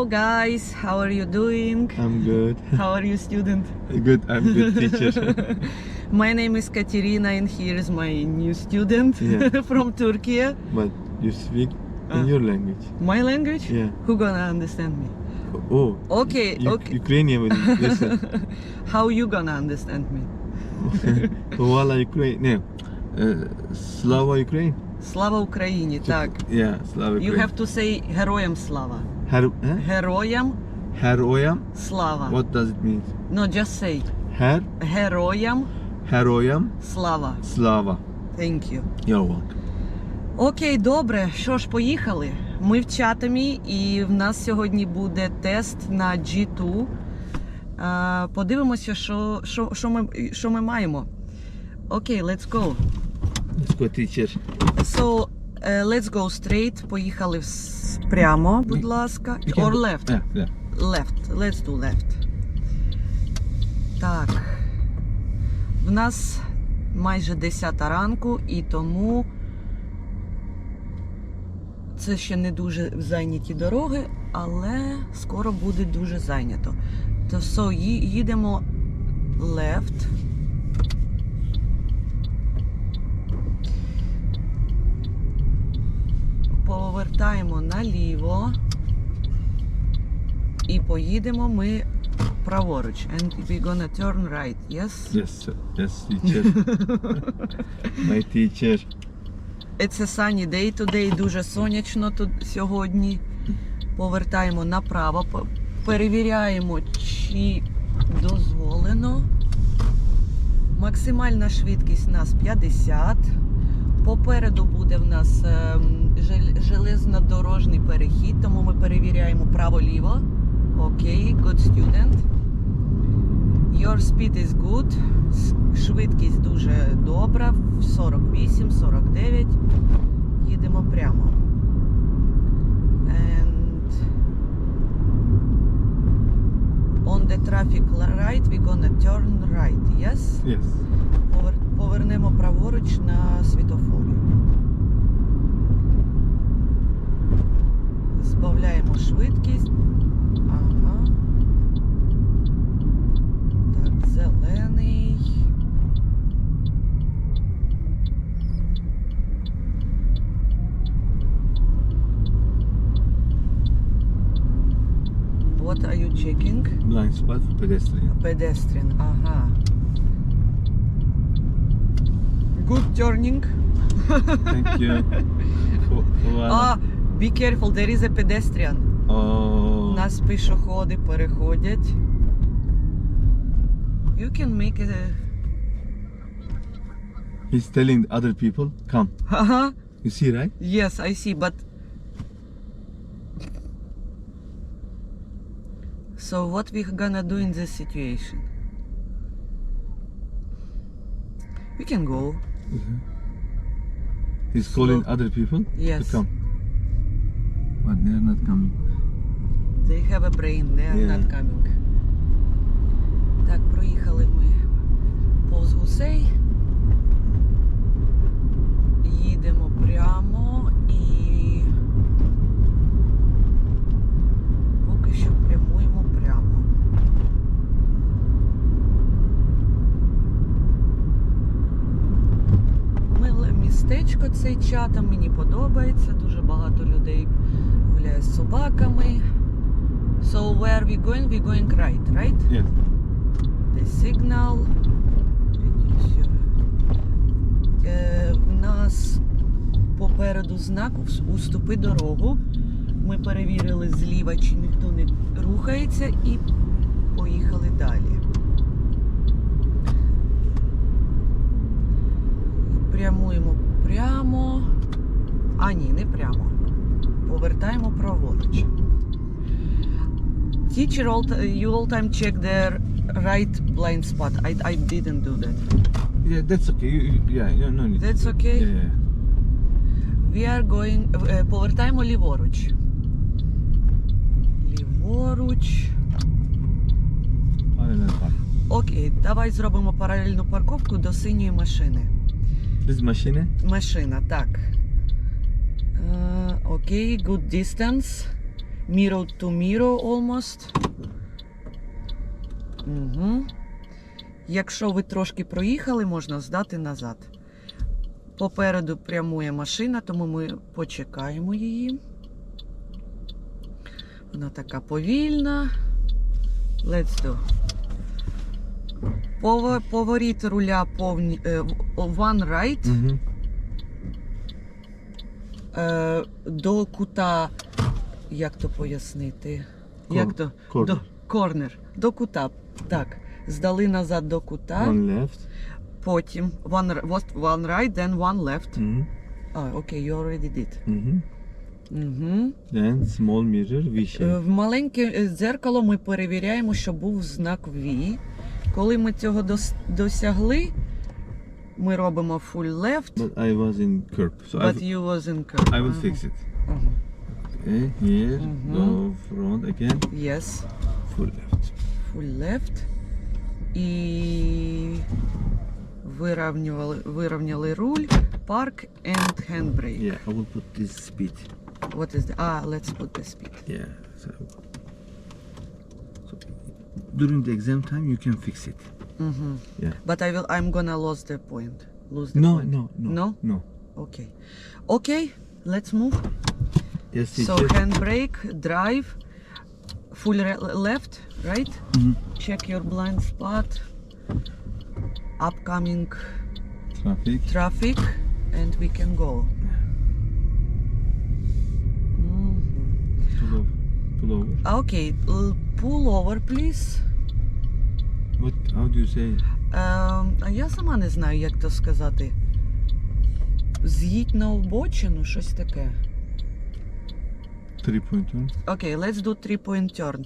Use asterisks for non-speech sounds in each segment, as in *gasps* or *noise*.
Hello guys, how are you doing? I'm good. *laughs* How are you student? Good. I'm good teacher. *laughs* My name is Katerina and here is my new student Yeah. *laughs* from Turkey. but you speak Ah. in your language. My language? Yeah. Who gonna understand me? Oh. Okay, U- okay. Ukrainian will listen. How you gonna understand me? Вала Ukraine. Не. Uh, Слава Ukraine. Слава Україні, так. Yeah, Слава You Ukraine. have to say героям слава. Her, eh? Героям Heroyam. слава. What does it mean? No, just say. Her, Героям heroyam, слава. slava. Thank you. You're welcome. Окей, добре. Що ж, поїхали. Ми в чатамі, і в нас сьогодні буде тест на G2. А, подивимося, що, що, що, ми, що ми маємо. Окей, let's go. Let's go, teacher. So, е, let's go straight. Поїхали вс- прямо, будь ласка. Can Or go- left. Yeah, yeah. Left. Let's do left. Так. В нас майже 10 ранку, і тому це ще не дуже зайняті дороги, але скоро буде дуже зайнято. То so, ї- їдемо left. Повертаємо наліво. І поїдемо ми праворуч. And we're gonna turn right, yes? Yes, sir. Yes, teacher. *laughs* My teacher. It's a sunny day today, дуже сонячно тут сьогодні. Повертаємо направо, перевіряємо, чи дозволено. Максимальна швидкість у нас 50. Попереду буде в нас ем, железнодорожний перехід, тому ми перевіряємо право-ліво. Окей, good student. Your speed is good. Швидкість дуже добра. 48, 49. Їдемо прямо. And on the traffic right we gonna turn right, yes? Yes. Повернемо праворуч на світофорі. Швидкість. Ага. Так, зелений. What are you checking? Blind spot for pedestrian. Pedestrian, ага. Good turning. Thank you. For, for А, be careful, there is a pedestrian. Oh. У нас пішоходи переходять. You can make a... He's telling other people, come. Ага. You see, right? Yes, I see, but... So what we gonna do in this situation? We can go. He's calling other people Yes. to come. But they're not coming. They have a brain, they are Yeah. not coming. Так, проїхали ми повз гусей. Їдемо прямо і поки що прямуємо прямо. Миле містечко цей чатом, мені подобається. Дуже багато людей гуляє з собаками. So where we going? We going right, right? Yes. The signal. Е, в нас попереду знак уступи дорогу. Ми перевірили зліва, чи ніхто не рухається, і поїхали далі. Прямуємо прямо. А ні, не прямо. Повертаємо праворуч. Teacher, all you all time check the right blind spot. I, I didn't do that. Yeah, that's okay. You, you, yeah, yeah, no need. That's okay? Yeah, yeah. We are going... е, Повертаємо ліворуч. Ліворуч. Parallel park. Окей, давай зробимо паралельну парковку до синьої машини. This machine? Машина, так. Е, Окей, good distance. Mirror to mirror almost. Угу. Якщо ви трошки проїхали, можна здати назад. Попереду прямує машина, тому ми почекаємо її. Вона така повільна. Let's do. Пово- Поворіт руля повні, е, one right е, до кута. Як то пояснити? Кор- Як то? corner. До, корнер. До кута. Так. Здали назад до кута. One left. Потім one, one right, then one left. Mhm. А, окей, you already did. Mhm. Угу. Then small mirror V. В маленьке е, дзеркало ми перевіряємо, щоб був знак V. Коли ми цього дос- досягли, ми робимо full left, But I was in curb, so but w- you was in curve. I will fix it. Ага. Okay, here, Mhm. go front again, Yes. full left. Full left. І вирівнювали, вирівняли руль, park and handbrake. Yeah, I will put this speed. What is the... Ah, let's put the speed. Yeah. So, so during the exam time, you can fix it. Угу. Yeah. But I will, I'm gonna lose the point. Lose the No, point. no, no, No? no. Okay. Okay, let's move. Yes, So teacher. handbrake, drive, full re- left, right? Mhm. Check your blind spot, upcoming Traffic. traffic, and we can go. Mhm. Pull over. Pull over. Okay, pull over, please. What? How do you say? Ем, а я сама не знаю, як то сказати. З'їдь на обочину, щось таке. Three point one. Окей, let's do three point turn.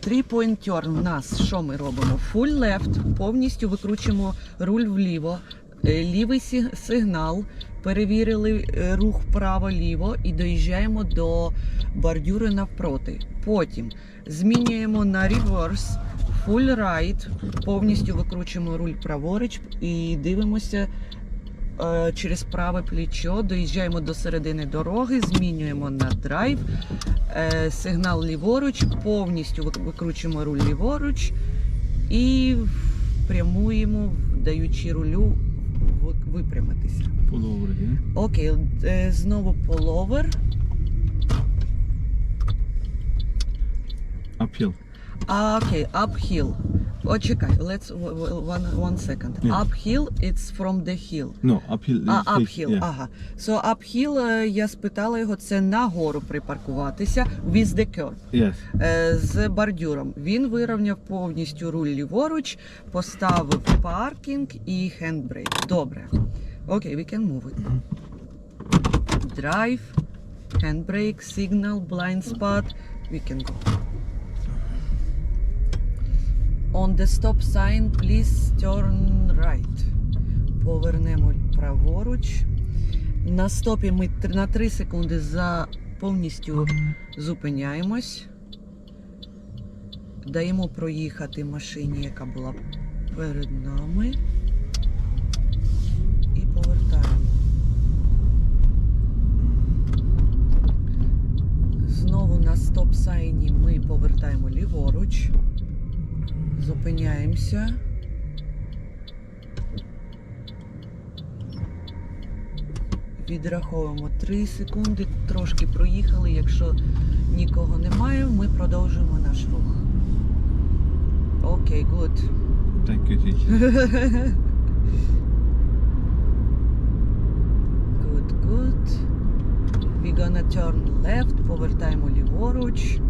Three point turn у нас що ми робимо? Full left, повністю викручуємо руль вліво, е, лівий сигнал, перевірили е, рух вправо-ліво і доїжджаємо до бордюри навпроти. Потім змінюємо на reverse, full right, повністю викручуємо руль праворуч і дивимося через праве плечо, доїжджаємо до середини дороги, змінюємо на драйв, е, сигнал ліворуч, повністю викручуємо руль ліворуч і прямуємо, даючи рулю випрямитися. Pull over. Окей, е, знову половер. Uphill. Окей, uphill. О, чекай, let's one, one second. Yeah. Uphill, it's from the hill. No, uphill. А, fixed, uphill, Yeah. ага. So uphill, е, я спитала його, це нагору припаркуватися with the curb. Yes. Е, з бордюром. Він вирівняв повністю руль ліворуч, поставив паркінг і хендбрейк. Добре. Окей, we can move it. Drive, handbrake, signal, blind spot. We can go. On the stop sign, please turn right. Повернемо праворуч. На стопі ми на 3 секунди за повністю зупиняємось. Даємо проїхати машині, яка була перед нами. І повертаємо. Знову на стоп-сайні ми повертаємо ліворуч. Зупиняємося. Відраховуємо 3 секунди, трошки проїхали. Якщо нікого немає, ми продовжуємо наш рух. Окей, good. Thank you, teacher. Good, good. We gonna turn left, повертаємо ліворуч. Е,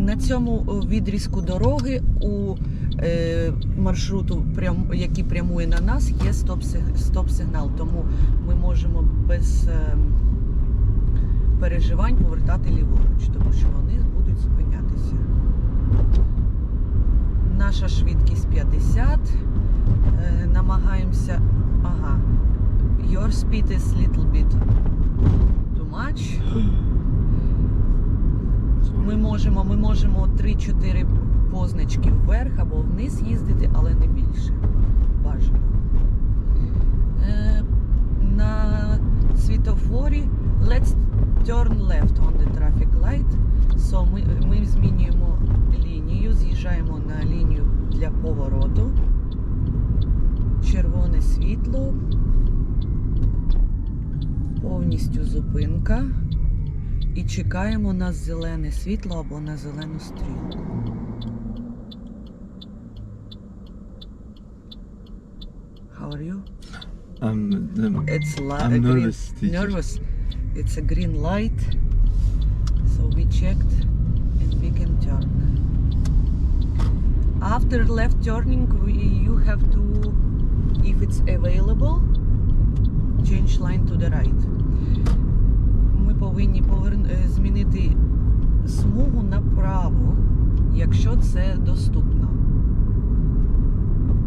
На цьому е, відрізку дороги у е, маршруту, який прямує на нас, є стоп-сиг- стоп-сигнал, тому ми можемо без е, переживань повертати ліворуч, тому що вони будуть зупинятися. Наша швидкість 50. Е, намагаємося. Ага. Your speed is little bit too much. *gasps* *laughs* Ми можемо, ми можемо 3-4 позначки вверх або вниз їздити, але не більше. Бажано. Е, на світофорі Let's turn left on the traffic light. So ми, ми змінюємо лінію, з'їжджаємо на лінію для повороту. Червоне світло. Повністю зупинка. І чекаємо на зелене світло або на зелену стрілку. How are you? I'm, I'm It's li- I'm a green- nervous, teacher. Nervous. It's a green light. So we checked and we can turn. After left turning, we, you have to, if it's available, change line to the right. Повинні поверн... е, змінити смугу направо, якщо це доступно.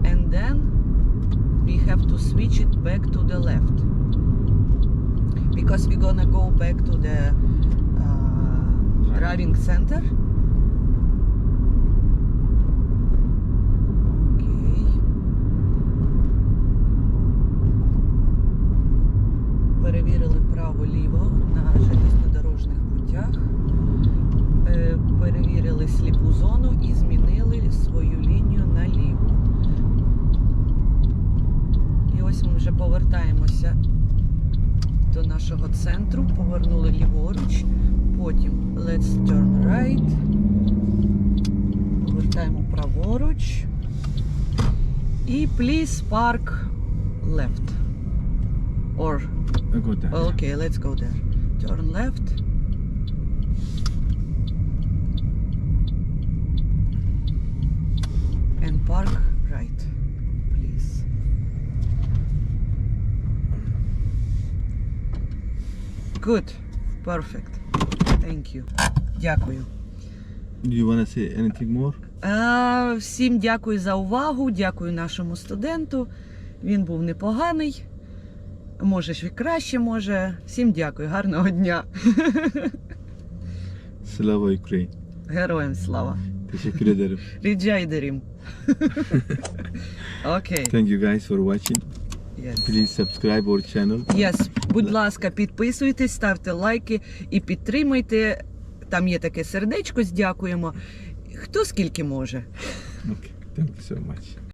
And then we have to switch it back to the left because we're gonna go back to the uh, driving center. Окей. Перевірили право-ліво на железнодорожних путях. Е, Перевірили сліпу зону і змінили свою лінію на ліву. І ось ми вже повертаємося до нашого центру, повернули ліворуч, потім let's turn right, повертаємо праворуч і please park left. Or, got okay, let's go there. Turn left. And park right, please. Good. Perfect. Thank you. Дякую. Do you want to say anything more? Е, всім дякую за увагу. Дякую нашому студенту. Він був непоганий. Може, ще краще може. Всім дякую. Гарного дня. *laughs* Slava Ukraine. Героям слава. Teşekkür ederim. Rica ederim. Thank you guys for watching. Yes. Please subscribe our channel. Yes. Будь ласка, підписуйтесь, ставте лайки і підтримуйте. Там є таке сердечко дякуємо. Хто скільки може. Okay. Thank you so much.